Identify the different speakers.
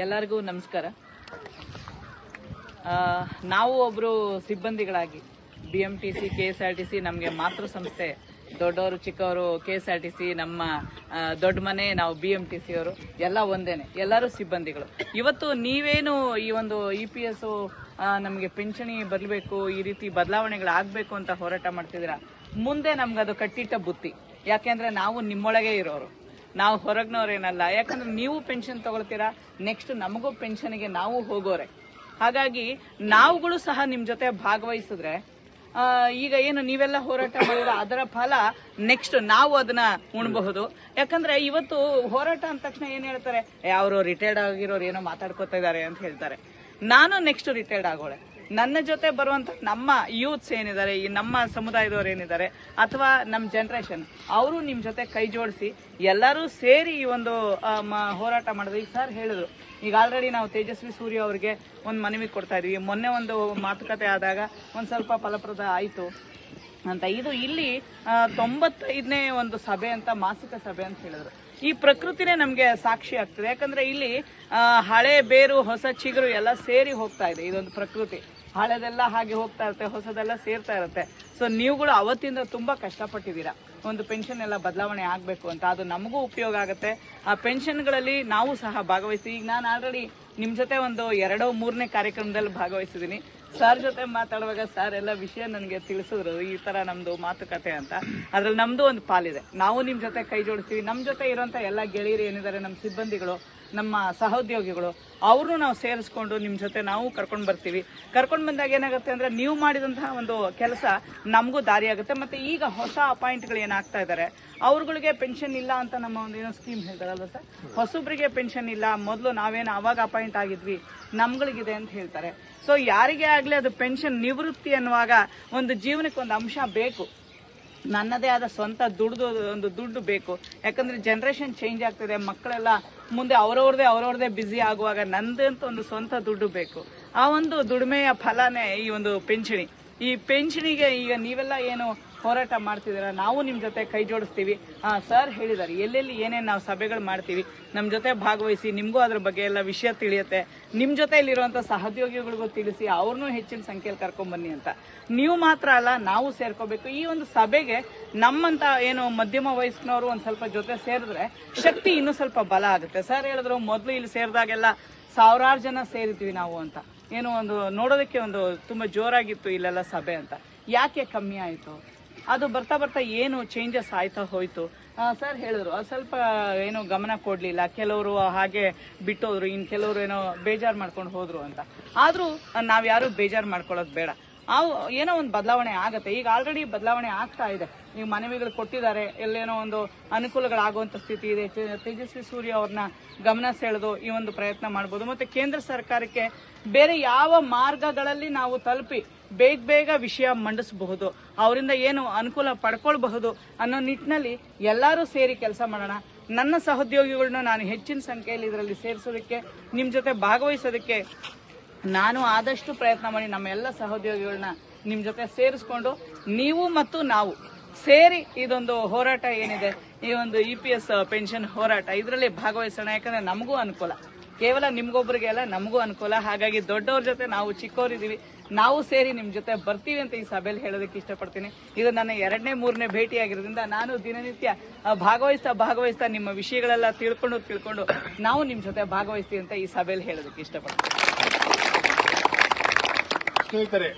Speaker 1: ಎಲ್ಲರಿಗೂ ನಮಸ್ಕಾರ. ನಾವು ಒಬ್ರು ಸಿಬ್ಬಂದಿಗಳಾಗಿ B M T C K S R T C ನಮಗೆ ಮಾತೃ ಸಂಸ್ಥೆ, ದೊಡ್ಡವರು, ಚಿಕ್ಕವರು K S R T C ನಮ್ಮ ದೊಡ್ಡ ಮನೆ ನಾವು ಬಿ ಎಂ ಟಿ ಸಿ ಅವರು, ಎಲ್ಲ ಒಂದೇನೆ, ಎಲ್ಲರೂ ಸಿಬ್ಬಂದಿಗಳು. ಇವತ್ತು ನೀವೇನು ಈ ಒಂದು ಇ ಪಿ ಎಸ್ ನಮಗೆ ಪಿಂಚಣಿ ಬರಬೇಕು, ಈ ರೀತಿ ಬದಲಾವಣೆಗಳಾಗಬೇಕು ಅಂತ ಹೋರಾಟ ಮಾಡ್ತಿದ್ದೀರಾ? ಮುಂದೆ ನಮ್ಗೆ ಅದು ಕಟ್ಟಿಟ್ಟ ಬುತ್ತಿ. ಯಾಕೆಂದ್ರೆ ನಾವು ನಿಮ್ಮೊಳಗೆ ಇರೋರು. ನಾವು ಹೊರಗ್ನವ್ರೇನಲ್ಲ. ಯಾಕಂದ್ರೆ ನೀವು ಪೆನ್ಷನ್ ತಗೊಳ್ತೀರಾ ನೆಕ್ಸ್ಟ್ ನಮಗೂ ಪೆನ್ಷನ್ಗೆ ನಾವು ಹೋಗೋರೆ. ಹಾಗಾಗಿ ನಾವುಗಳು ಸಹ ನಿಮ್ ಜೊತೆ ಭಾಗವಹಿಸಿದ್ರೆ ಈಗ ಏನು ನೀವೆಲ್ಲ ಹೋರಾಟ ಮಾಡಿದ್ರ ಅದರ ಫಲ ನೆಕ್ಸ್ಟ್ ನಾವು ಅದನ್ನ ಉಣ್ಬಹುದು. ಯಾಕಂದ್ರೆ ಇವತ್ತು ಹೋರಾಟ ಅಂದ ತಕ್ಷಣ ಏನ್ ಹೇಳ್ತಾರೆ ಅವರು ರಿಟೈರ್ಡ್ ಆಗಿರೋರು ಏನೋ ಮಾತಾಡ್ಕೋತಾ ಇದಾರೆ ಅಂತ ಹೇಳ್ತಾರೆ. ನಾನು ನೆಕ್ಸ್ಟ್ ರಿಟೈರ್ಡ್ ಆಗೋಳೆ. ನನ್ನ ಜೊತೆ ಬರುವಂತ ನಮ್ಮ ಯೂತ್ಸ್ ಏನಿದ್ದಾರೆ, ಈ ನಮ್ಮ ಸಮುದಾಯದವರು ಏನಿದ್ದಾರೆ, ಅಥವಾ ನಮ್ಮ ಜನರೇಷನ್ ಅವರು ನಿಮ್ಮ ಜೊತೆ ಕೈ ಜೋಡಿಸಿ ಎಲ್ಲರೂ ಸೇರಿ ಈ ಒಂದು ಹೋರಾಟ ಮಾಡಿದ್ರು. ಈಗ ಸರ್ ಹೇಳಿದ್ರು, ಈಗ ಆಲ್ರೆಡಿ ನಾವು ತೇಜಸ್ವಿ ಸೂರ್ಯ ಅವರಿಗೆ ಒಂದು ಮನವಿ ಕೊಡ್ತಾ ಇದೀವಿ. ಮೊನ್ನೆ ಒಂದು ಮಾತುಕತೆ ಆದಾಗ ಒಂದು ಸ್ವಲ್ಪ ಫಲಪ್ರದ ಆಯ್ತು. ಅಂತ. ಇದು ಇಲ್ಲಿ ತೊಂಬತ್ತೈದನೇ ಒಂದು ಸಭೆ ಅಂತ, ಮಾಸಿಕ ಸಭೆ ಅಂತ ಹೇಳಿದ್ರು. ಈ ಪ್ರಕೃತಿನೇ ನಮ್ಗೆ ಸಾಕ್ಷಿ ಆಗ್ತದೆ. ಯಾಕಂದ್ರೆ ಇಲ್ಲಿ ಹಳೆ ಬೇರು, ಹೊಸ ಚಿಗುರು ಎಲ್ಲ ಸೇರಿ ಹೋಗ್ತಾ ಇದೆ. ಇದೊಂದು ಪ್ರಕೃತಿ. ಹಳೆದೆಲ್ಲ ಹಾಗೆ ಹೋಗ್ತಾ ಇರುತ್ತೆ, ಹೊಸದೆಲ್ಲ ಸೇರ್ತಾ ಇರುತ್ತೆ. ಸೊ ನೀವುಗಳು ಅವತ್ತಿಂದ ತುಂಬಾ ಕಷ್ಟಪಟ್ಟಿದ್ದೀರಾ. ಒಂದು ಪೆನ್ಷನ್ ಎಲ್ಲ ಬದಲಾವಣೆ ಆಗಬೇಕು ಅಂತ. ಅದು ನಮಗೂ ಉಪಯೋಗ ಆಗುತ್ತೆ. ಆ ಪೆನ್ಷನ್ಗಳಲ್ಲಿ ನಾವು ಸಹ ಭಾಗವಹಿಸಿ. ಈಗ ನಾನು ಆಲ್ರೆಡಿ ನಿಮ್ ಜೊತೆ ಒಂದು ಎರಡೋ ಮೂರನೇ ಕಾರ್ಯಕ್ರಮದಲ್ಲಿ ಭಾಗವಹಿಸಿದ್ದೀನಿ. ಸರ್ ಜೊತೆ ಮಾತಾಡುವಾಗ ಸರ್ ಎಲ್ಲ ವಿಷಯ ನನಗೆ ತಿಳಿಸಿದ್ರು, ಈ ತರ ನಮ್ದು ಮಾತುಕತೆ ಅಂತ. ಅದ್ರಲ್ಲಿ ನಮ್ದು ಒಂದು ಪಾಲಿದೆ. ನಾವು ನಿಮ್ ಜೊತೆ ಕೈ ಜೋಡಿಸ್ತೀವಿ, ನಮ್ ಜೊತೆ ಇರುವಂತ ಎಲ್ಲ ಗೆಳೆಯರು ಏನಿದ್ದಾರೆ ನಮ್ಮ ಸಿಬ್ಬಂದಿಗಳು, ನಮ್ಮ ಸಹೋದ್ಯೋಗಿಗಳು ಅವ್ರನ್ನೂ ನಾವು ಸೇರಿಸ್ಕೊಂಡು ನಿಮ್ ಜೊತೆ ನಾವು ಕರ್ಕೊಂಡು ಬರ್ತೀವಿ. ಕರ್ಕೊಂಡು ಬಂದಾಗ ಏನಾಗುತ್ತೆ ಅಂದ್ರೆ ನೀವು ಮಾಡಿದಂತಹ ಒಂದು ಕೆಲಸ ನಮಗೂ ದಾರಿ ಆಗುತ್ತೆ. ಮತ್ತೆ ಈಗ ಹೊಸ ಅಪಾಯಿಂಟ್ಗಳು ಏನಾಗ್ತಾ ಇದ್ದಾರೆ ಅವ್ರಗಳಿಗೆ ಪೆನ್ಷನ್ ಇಲ್ಲ ಅಂತ ನಮ್ಮ ಒಂದು ಏನೋ ಸ್ಕೀಮ್ ಹೇಳ್ತಾರಲ್ವ ಸರ್? ಹೊಸಬ್ರಿಗೆ ಪೆನ್ಷನ್ ಇಲ್ಲ, ಮೊದಲು ನಾವೇನು ಅವಾಗ ಅಪಾಯಿಂಟ್ ಆಗಿದ್ವಿ, ನಮ್ಗಳಿಗಿದೆ ಅಂತ ಹೇಳ್ತಾರೆ. ಸೊ ಯಾರಿಗೇ ಆಗ್ಲಿ ಅದು ಪೆನ್ಷನ್ ನಿವೃತ್ತಿ ಅನ್ನುವಾಗ ಒಂದು ಜೀವನಕ್ಕೆ ಒಂದು ಅಂಶ ಬೇಕು. ನನ್ನದೇ ಆದ ಸ್ವಂತ ದುಡ್ದು, ಒಂದು ದುಡ್ಡು ಬೇಕು. ಯಾಕಂದ್ರೆ ಜನರೇಷನ್ ಚೇಂಜ್ ಆಗ್ತಿದೆ, ಮಕ್ಕಳೆಲ್ಲ ಮುಂದೆ ಅವ್ರವ್ರದೇ ಅವ್ರವ್ರದೇ ಬ್ಯುಸಿ ಆಗುವಾಗ ನಂದಂತ ಒಂದು ಸ್ವಂತ ದುಡ್ಡು ಬೇಕು. ಆ ಒಂದು ದುಡಿಮೆಯ ಫಲನೇ ಈ ಒಂದು ಪಿಂಚಣಿ. ಈ ಪೆನ್ಷನಿಗೆ ಈಗ ನೀವೆಲ್ಲ ಏನು ಹೋರಾಟ ಮಾಡ್ತಿದ್ದೀರಾ? ನಾವು ನಿಮ್ಮ ಜೊತೆ ಕೈ ಜೋಡಿಸ್ತೀವಿ. ಸರ್ ಹೇಳಿದ್ದಾರೆ ಎಲ್ಲೆಲ್ಲಿ ಏನೇನು ನಾವು ಸಭೆಗಳು ಮಾಡ್ತೀವಿ ನಮ್ಮ ಜೊತೆ ಭಾಗವಹಿಸಿ, ನಿಮಗೂ ಅದ್ರ ಬಗ್ಗೆ ಎಲ್ಲ ವಿಷಯ ತಿಳಿಯುತ್ತೆ. ನಿಮ್ಮ ಜೊತೆ ಇಲ್ಲಿರುವಂಥ ಸಹೋದ್ಯೋಗಿಗಳಿಗೂ ತಿಳಿಸಿ, ಅವ್ರನ್ನೂ ಹೆಚ್ಚಿನ ಸಂಖ್ಯೆಯಲ್ಲಿ ಕರ್ಕೊಂಬನ್ನಿ ಅಂತ. ನೀವು ಮಾತ್ರ ಅಲ್ಲ, ನಾವು ಸೇರ್ಕೋಬೇಕು. ಈ ಒಂದು ಸಭೆಗೆ ನಮ್ಮಂತ ಏನು ಮಧ್ಯಮ ವಯಸ್ಸಿನವರು ಒಂದು ಸ್ವಲ್ಪ ಜೊತೆ ಸೇರಿದ್ರೆ ಶಕ್ತಿ ಇನ್ನೂ ಸ್ವಲ್ಪ ಬಲ ಆಗುತ್ತೆ. ಸರ್ ಹೇಳಿದ್ರು, ಮೊದಲು ಇಲ್ಲಿ ಸೇರಿದಾಗೆಲ್ಲ ಸಾವಿರಾರು ಜನ ಸೇರಿದ್ವಿ ನಾವು ಅಂತ. ಏನೋ ಒಂದು ನೋಡೋದಕ್ಕೆ ಒಂದು ತುಂಬಾ ಜೋರಾಗಿತ್ತು ಇಲ್ಲೆಲ್ಲ ಸಭೆ ಅಂತ. ಯಾಕೆ ಕಮ್ಮಿ ಆಯ್ತು? ಅದು ಬರ್ತಾ ಬರ್ತಾ ಏನು ಚೇಂಜಸ್ ಆಯ್ತಾ ಹೋಯ್ತು? ಸರ್ ಹೇಳಿದ್ರು ಸ್ವಲ್ಪ ಏನು ಗಮನ ಕೊಡ್ಲಿಲ್ಲ. ಕೆಲವರು ಹಾಗೆ ಬಿಟ್ಟೋದ್ರು, ಇನ್ ಕೆಲವರು ಏನೋ ಬೇಜಾರ್ ಮಾಡ್ಕೊಂಡು ಹೋದ್ರು ಅಂತ. ಆದ್ರೂ ನಾವ್ಯಾರು ಬೇಜಾರ್ ಮಾಡ್ಕೊಳ್ಳೋದು ಬೇಡ. ಅವು ಏನೋ ಒಂದು ಬದಲಾವಣೆ ಆಗುತ್ತೆ. ಈಗ ಆಲ್ರೆಡಿ ಬದಲಾವಣೆ ಆಗ್ತಾ ಇದೆ. ಈಗ ಮನವಿಗಳು ಕೊಟ್ಟಿದ್ದಾರೆ. ಎಲ್ಲೇನೋ ಒಂದು ಅನುಕೂಲಗಳಾಗುವಂತ ಸ್ಥಿತಿ ಇದೆ. ತೇಜಸ್ವಿ ಸೂರ್ಯ ಅವ್ರನ್ನ ಗಮನ ಸೆಳೆದು ಈ ಒಂದು ಪ್ರಯತ್ನ ಮಾಡ್ಬೋದು. ಮತ್ತೆ ಕೇಂದ್ರ ಸರ್ಕಾರಕ್ಕೆ ಬೇರೆ ಯಾವ ಮಾರ್ಗಗಳಲ್ಲಿ ನಾವು ತಲುಪಿ ಬೇಗ ಬೇಗ ವಿಷಯ ಮಂಡಿಸಬಹುದು, ಅವರಿಂದ ಏನು ಅನುಕೂಲ ಪಡ್ಕೊಳ್ಬಹುದು ಅನ್ನೋ ನಿಟ್ಟಿನಲ್ಲಿ ಎಲ್ಲರೂ ಸೇರಿ ಕೆಲಸ ಮಾಡೋಣ. ನನ್ನ ಸಹೋದ್ಯೋಗಿಗಳನ್ನ ನಾನು ಹೆಚ್ಚಿನ ಸಂಖ್ಯೆಯಲ್ಲಿ ಇದರಲ್ಲಿ ಸೇರಿಸೋದಕ್ಕೆ ನಿಮ್ಮ ಜೊತೆ ಭಾಗವಹಿಸೋದಕ್ಕೆ ನಾನು ಆದಷ್ಟು ಪ್ರಯತ್ನ ಮಾಡಿ ನಮ್ಮ ಎಲ್ಲ ಸಹೋದ್ಯೋಗಿಗಳನ್ನ ನಿಮ್ ಜೊತೆ ಸೇರಿಸ್ಕೊಂಡು ನೀವು ಮತ್ತು ನಾವು ಸೇರಿ ಇದೊಂದು ಹೋರಾಟ ಏನಿದೆ, ಈ ಒಂದು ಇ ಪಿ ಎಸ್ ಪೆನ್ಷನ್ ಹೋರಾಟ, ಇದರಲ್ಲಿ ಭಾಗವಹಿಸೋಣ. ಯಾಕಂದ್ರೆ ನಮಗೂ ಅನುಕೂಲ. ಕೇವಲ ನಿಮ್ಗೊಬ್ರಿಗೆ ಅಲ್ಲ ನಮಗೂ ಅನುಕೂಲ. ಹಾಗಾಗಿ ದೊಡ್ಡವ್ರ ಜೊತೆ ನಾವು ಚಿಕ್ಕವರಿದ್ದೀವಿ ನಾವು ಸೇರಿ ನಿಮ್ ಜೊತೆ ಬರ್ತೀವಿ ಅಂತ ಈ ಸಭೆಯಲ್ಲಿ ಹೇಳೋದಕ್ಕೆ ಇಷ್ಟಪಡ್ತೀನಿ. ಇದು ನನ್ನ ಎರಡನೇ, ಮೂರನೇ ಭೇಟಿ ಆಗಿರೋದ್ರಿಂದ ನಾನು ದಿನನಿತ್ಯ ಭಾಗವಹಿಸ್ತಾ ಭಾಗವಹಿಸ್ತಾ ನಿಮ್ಮ ವಿಷಯಗಳೆಲ್ಲ ತಿಳ್ಕೊಂಡು ತಿಳ್ಕೊಂಡು ನಾವು ನಿಮ್ ಜೊತೆ ಭಾಗವಹಿಸ್ತೀವಿ ಅಂತ ಈ ಸಭೆಯಲ್ಲಿ ಹೇಳೋದಕ್ಕೆ ಇಷ್ಟಪಡ್ತೀನಿ.
Speaker 2: ಸ್ನೇಹಿತರೆ.